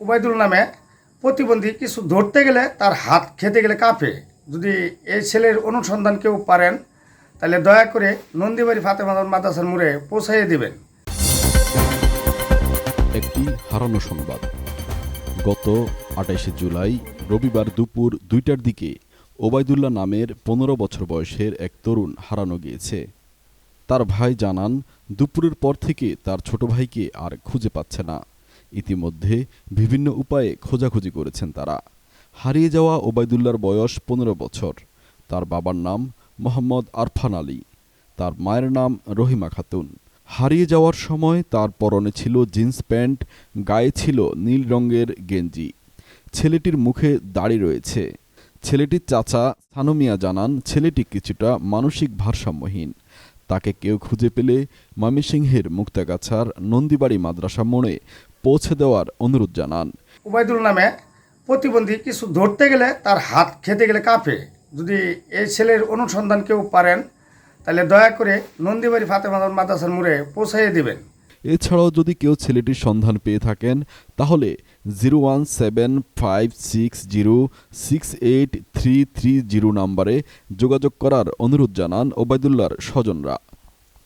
উবাইদুল নামে প্রতিবন্ধী কিছু ধরতে গেলে তার হাত খেতে গেলে কাঁপে। যদি এই ছেলের অনুসন্ধান কেউ পারেন, তাহলে দয়া করে নন্দীবাড়ি ফাতেমা মাদ্রাসার মোড়ে পৌঁছাইয়ে দেবেন। একটি হারানো সংবাদ। গত আঠাশে জুলাই রবিবার দুপুর দুইটার দিকে ওবায়দুল্লাহ নামের পনেরো বছর বয়সের এক তরুণ হারানো গিয়েছে। তার ভাই জানান, দুপুরের পর থেকে তার ছোট ভাইকে আর খুঁজে পাচ্ছে না। ইতিমধ্যে বিভিন্ন উপায়ে খোঁজাখুঁজি করেছেন তারা। হারিয়ে যাওয়া ওবায়দুল্লার বয়স পনেরো বছর। তার বাবার নাম মোহাম্মদ আরফান আলী। তার মায়ের নাম রহিমা খাতুন। হারিয়ে যাওয়ার সময় তার পরনে ছিল জিন্স প্যান্ট, গায়ে ছিল নীল রঙের গেঞ্জি। ছেলেটির মুখে দাড়ি রয়েছে। ছেলেটির চাচা সানুমিয়া জানান, ছেলেটি কিছুটা মানসিক ভারসাম্যহীন। তাকে কেউ খুঁজে পেলে ময়মনসিংহের মুক্তাগাছার নন্দীবাড়ি মাদ্রাসা মোড়ে পৌঁছে দেওয়ার অনুরোধ জানান। উবাইদুল নামে প্রতিবন্ধী কিছু ধরতে গেলে তার হাত খেতে গেলে কাঁপে। যদি এই ছেলের অনুসন্ধান কেউ পারেন তাহলে দয়া করে নন্দীবাড়ি ফাতেমা মাদ্রাসার মোড়ে পৌঁছাইয়ে দেবেন। এছাড়াও যদি কেউ ছেলেটির সন্ধান পেয়ে থাকেন তাহলে zero one seven five six zero six eight three three zero নাম্বারে যোগাযোগ করার অনুরোধ জানান ওবায়দুল্লার স্বজনরা।